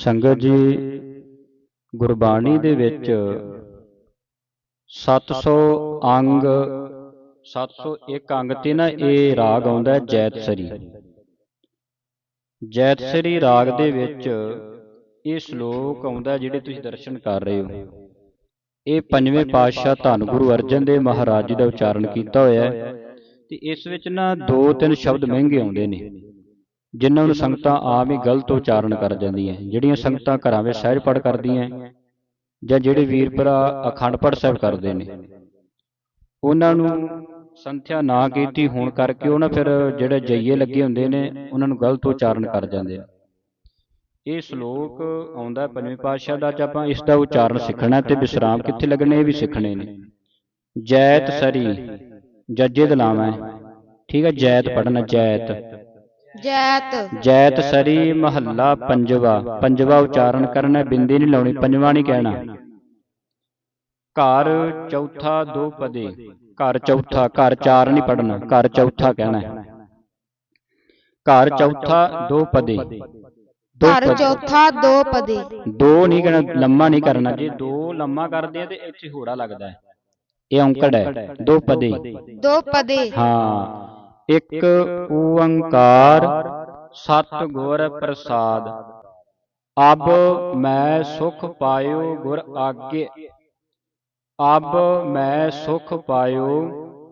ਸੰਗਤ ਜੀ ਗੁਰਬਾਣੀ ਦੇ ਵਿੱਚ 700 ਅੰਗ 701 ਅੰਗ ਤੇ ਨਾ ਇਹ ਰਾਗ ਆਉਂਦਾ ਹੈ ਜੈਤਸਰੀ ਜੈਤਸਰੀ ਰਾਗ ਦੇ ਵਿੱਚ ਇਹ ਸ਼ਲੋਕ ਆਉਂਦਾ ਜਿਹੜੇ ਤੁਸੀਂ ਦਰਸ਼ਨ ਕਰ ਰਹੇ ਹੋ। ਇਹ ਪੰਜਵੇਂ ਪਾਤਸ਼ਾਹ ਧੰਨ ਗੁਰੂ ਅਰਜਨ ਦੇਵ ਮਹਾਰਾਜ ਜੀ ਦਾ ਉਚਾਰਨ ਕੀਤਾ ਹੋਇਆ ਹੈ ਤੇ ਇਸ ਵਿੱਚ ਨਾ ਦੋ ਤਿੰਨ ਸ਼ਬਦ ਮਹਿੰਗੇ ਆਉਂਦੇ ਨੇ। ਜਿਨ੍ਹਾਂ ਨੂੰ ਸੰਗਤਾਂ ਆਮ ਹੀ ਗਲਤ ਉਚਾਰਨ ਕਰ ਜਾਂਦੀਆਂ ਜਿਹੜੀਆਂ ਸੰਗਤਾਂ ਘਰਾਂ ਵਿੱਚ ਸਹਿਜ ਪੜ ਕਰਦੀਆਂ ਜਾਂ ਜਿਹੜੇ ਵੀਰ ਭਰਾ ਅਖੰਡ ਪਾਠ ਸਾਹਿਬ ਕਰਦੇ ਨੇ ਉਹਨਾਂ ਨੂੰ ਸੰਥਿਆ ਨਾ ਕੀਤੀ ਹੋਣ ਕਰਕੇ ਉਹ ਨਾ ਫਿਰ ਜਿਹੜੇ ਜਈਏ ਲੱਗੇ ਹੁੰਦੇ ਨੇ ਉਹਨਾਂ ਨੂੰ ਗਲਤ ਉਚਾਰਨ ਕਰ ਜਾਂਦੇ ਆ। ਇਹ ਸ਼ਲੋਕ ਆਉਂਦਾ ਪੰਜਵੇਂ ਪਾਤਸ਼ਾਹ ਦਾ ਅੱਜ ਆਪਾਂ ਇਸ ਦਾ ਉਚਾਰਨ ਸਿੱਖਣਾ ਤੇ ਵਿਸਰਾਮ ਕਿੱਥੇ ਲੱਗਣੇ ਇਹ ਵੀ ਸਿੱਖਣੇ ਨੇ। ਜੈਤ ਸਰੀ ਜੱਜੇ ਦਾ ਨਾਮ ਹੈ। ਠੀਕ ਹੈ। ਜੈਤ ਪੜਨਾ ਜੈਤ ਜੈਤ। ਜੈਤ ਸਰੀ ਮਹੱਲਾ ਪੰਜਵਾ। ਪੰਜਵਾ ਉਚਾਰਨ ਕਰਨਾ ਹੈ, ਬਿੰਦੀ ਨਹੀਂ ਲਾਉਣੀ ਪੰਜਵਾ ਨਹੀਂ ਕਹਿਣਾ। ਘਰ ਚੌਥਾ ਦੋ ਪਦੇ। ਘਰ ਚੌਥਾ ਘਰ ਚਾਰ ਨਹੀਂ ਪੜਨਾ ਘਰ ਚੌਥਾ ਕਹਿਣਾ ਹੈ। ਘਰ ਚੌਥਾ ਦੋ ਪਦੇ। ਦੋ ਘਰ ਪਦ- ਚੌਥਾ ਦੋ ਪਦੇ। ਦੋ ਨਹੀਂ ਕਹਿਣਾ ਲੰਮਾ ਨਹੀਂ ਕਰਨਾ। ਜੇ ਦੋ ਲੰਮਾ ਕਰਦੇ ਆ ਤੇ ਇੱਥੇ ਹੋੜਾ ਲੱਗਦਾ ਹੈ। ਇਹ ਔਂਕੜ ਹੈ। ਦੋ ਪਦੇ। ਦੋ ਪਦੇ। ਹਾਂ। ਇੱਕ ਓੰਕਾਰ ਸਤ ਗੁਰ ਪ੍ਰਸਾਦ ਅਬ ਮੈਂ ਸੁਖ ਪਾਇਓ ਗੁਰ ਆਗੇ ਅਬ ਮੈਂ ਸੁਖ ਪਾਇਓ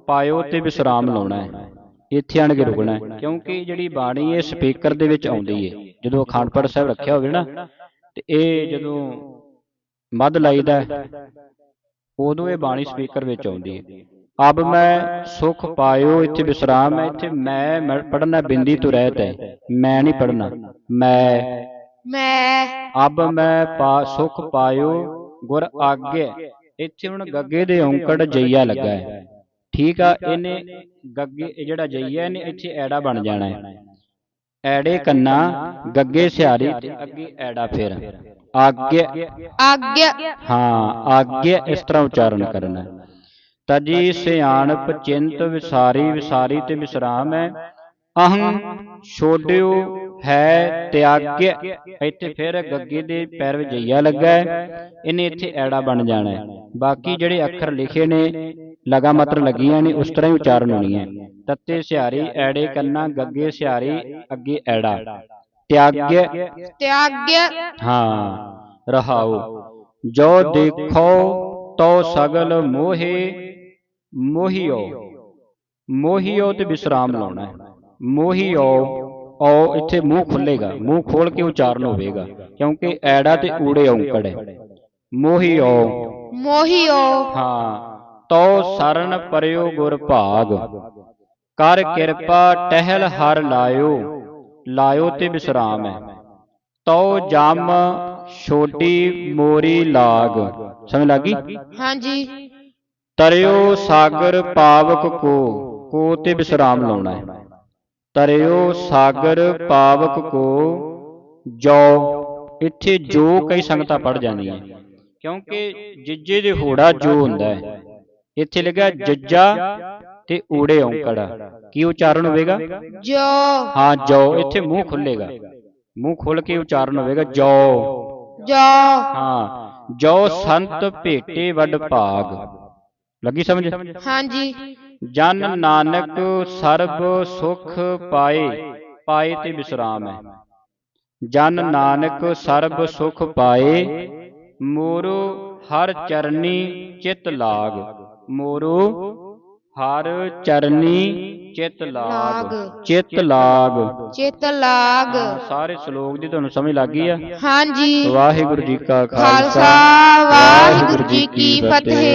ਪਾਇਓ ਤੇ ਵਿਸਰਾਮ ਲਾਉਣਾ ਹੈ। ਇੱਥੇ ਆਣ ਕੇ ਰੁਕਣਾ ਹੈ ਕਿਉਂਕਿ ਜਿਹੜੀ ਬਾਣੀ ਇਹ ਸਪੀਕਰ ਦੇ ਵਿੱਚ ਆਉਂਦੀ ਹੈ। ਜਦੋਂ ਅਖੰਡ ਪਾਠ ਸਾਹਿਬ ਰੱਖਿਆ ਹੋਵੇ ਨਾ ਤੇ ਇਹ ਜਦੋਂ ਮੱਧ ਲਾਈਦਾ ਉਦੋਂ ਇਹ ਬਾਣੀ ਸਪੀਕਰ ਵਿੱਚ ਆਉਂਦੀ ਹੈ। ਅਬ ਮੈਂ ਸੁਖ ਪਾਇਓ ਇੱਥੇ ਵਿਸਰਾਮ ਹੈ ਇੱਥੇ ਮੈਂ ਪੜਨਾ ਬਿੰਦੀ ਤੋਂ ਰਹਿਤ ਹੈ ਮੈਂ ਨਹੀਂ ਪੜਨਾ ਮੈਂ ਮੈਂ ਅਬ ਮੈਂ ਪਾ ਸੁਖ ਪਾਇਓ ਗੁਰ ਆਗੇ ਇੱਥੇ ਹੁਣ ਗੱਗੇ ਦੇ ਔਂਕੜ ਜਈਆ ਲੱਗਾ ਹੈ। ਠੀਕ ਆ ਇਹਨੇ ਗੱਗੇ ਜਿਹੜਾ ਜਈਆ ਇਹਨੇ ਇੱਥੇ ਐੜਾ ਬਣ ਜਾਣਾ ਹੈ। ਐੜੇ ਕੰਨਾ ਗੱਗੇ ਸਿਹਾਰੀ ਤੇ ਅੱਗੇ ਐੜਾ ਫਿਰ। ਆਗੇ ਆਗਿਆ ਹਾਂ ਆਗੇ ਇਸ ਤਰ੍ਹਾਂ ਉਚਾਰਨ ਕਰਨਾ ਹੈ। ਤਜੀ ਸਿਆਣਪ ਚਿੰਤ ਵਿਸਾਰੀ ਵਿਸਾਰੀ ਤੇ ਵਿਸਰਾਮ ਹੈ। ਅਹੰ ਛੋਡਿਓ ਹੈ ਤਿਆਗਿਆ ਇੱਥੇ ਫਿਰ ਗੱਗੇ ਦੇ ਪੈਰ ਵਿੱਚ ਜਈਆ ਲੱਗਾ ਹੈ। ਇਹਨੇ ਇੱਥੇ ਐੜਾ ਬਣ ਜਾਣਾ ਹੈ। ਬਾਕੀ ਜਿਹੜੇ ਅੱਖਰ ਲਿਖੇ ਨੇ ਲਗਾ ਮਤਰ ਲੱਗੀਆਂ ਨੇ ਉਸ ਤਰ੍ਹਾਂ ਹੀ ਉਚਾਰਨ ਹੋਣੀ ਹੈ। ਤੱਤੇ ਸਿਹਾਰੀ ਐੜੇ ਕੰਨਾ ਗੱਗੇ ਸਿਹਾਰੀ ਅੱਗੇ ਐੜਾ। ਤਿਆਗਿਆ ਤਿਆਗਿਆ ਹਾਂ। ਰਹਾਉ ਜੋ ਦੇਖੋ ਤੋ ਸਗਲ ਮੋਹੇ ਮੋਹਿਓ। ਮੋਹਿਓ ਤੇ ਵਿਸਰਾਮ ਲਾਉਣਾ ਹੈ। ਮੋਹਿਓ ਔ ਇੱਥੇ ਮੂੰਹ ਖੁੱਲੇਗਾ। ਮੂੰਹ ਖੋਲ ਕੇ ਉਚਾਰਨ ਹੋਵੇਗਾ ਕਿਉਂਕਿ ਐੜਾ ਤੇ ਊੜੇ ਔਂਕੜ ਹੈ। ਮੋਹਿਓ। ਮੋਹਿਓ। ਹਾਂ ਤੋ ਸਰਨ ਪਰਿਓ ਗੁਰ ਭਾਗ। ਕਰ ਕਿਰਪਾ ਟਹਿਲ ਹਰ ਲਾਇਓ। ਲਾਇਓ ਤੇ ਵਿਸਰਾਮ ਹੈ। ਤੋ ਜਮ ਛੋਟੀ ਮੋਰੀ ਲਾਗ। ਸਮਝ ਲੱਗੀ ਹਾਂਜੀ। ਤਰਿਓ ਸਾਗਰ ਪਾਵਕ ਕੋ ਕੋ ਤੇ ਵਿਸਰਾਮ ਲਾਉਣਾ ਹੈ। ਤਰਿਓ ਸਾਗਰ ਪਾਵਕ ਕੋ ਜੋ ਇੱਥੇ ਜੋ ਕਈ ਸੰਗਤਾਂ ਪੜ ਜਾਂਦੀਆਂ ਕਿਉਂਕਿ ਜਿੱਜੇ ਦੇ ਹੋੜਾ ਜੋ ਹੁੰਦਾ ਹੈ। ਇੱਥੇ ਲਿਖਿਆ ਜੱਜਾ ਤੇ ਊੜੇ ਔਂਕੜ। ਕੀ ਉਚਾਰਨ ਹੋਵੇਗਾ? ਜੋ ਹਾਂ ਜੋ ਇੱਥੇ ਮੂੰਹ ਖੁੱਲੇਗਾ ਮੂੰਹ ਖੋਲ ਕੇ ਉਚਾਰਨ ਹੋਵੇਗਾ ਜੋ ਜੋ ਹਾਂ ਜੋ ਸੰਤ ਭੇਟੇ ਵੱਡ ਭਾਗ। ਲੱਗੀ ਸਮਝ? ਹਾਂਜੀ। ਜਨ ਨਾਨਕ ਸਰਬ ਸੁਖ ਪਾਏ ਪਾਏ ਤੇ ਵਿਸਰਾਮ ਹੈ। ਜਨ ਨਾਨਕ ਸਰਬ ਸੁਖ ਪਾਏ ਮੋਰੋ ਹਰ ਚਰਨੀ ਚਿਤ ਲਾਗ। ਮੋਰੋ ਹਰ ਚਰਨੀ ਚਿਤ ਲਾਗ। ਚਿਤ ਲਾਗ। ਚਿਤ ਲਾਗ। ਸਾਰੇ ਸ਼ਲੋਕ ਦੀ ਤੁਹਾਨੂੰ ਸਮਝ ਲੱਗ ਗਈ ਆ? ਹਾਂਜੀ। ਵਾਹਿਗੁਰੂ ਜੀ ਕਾ ਖਾਲਸਾ ਵਾਹਿਗੁਰੂ ਜੀ ਕੀ ਫਤਿਹ।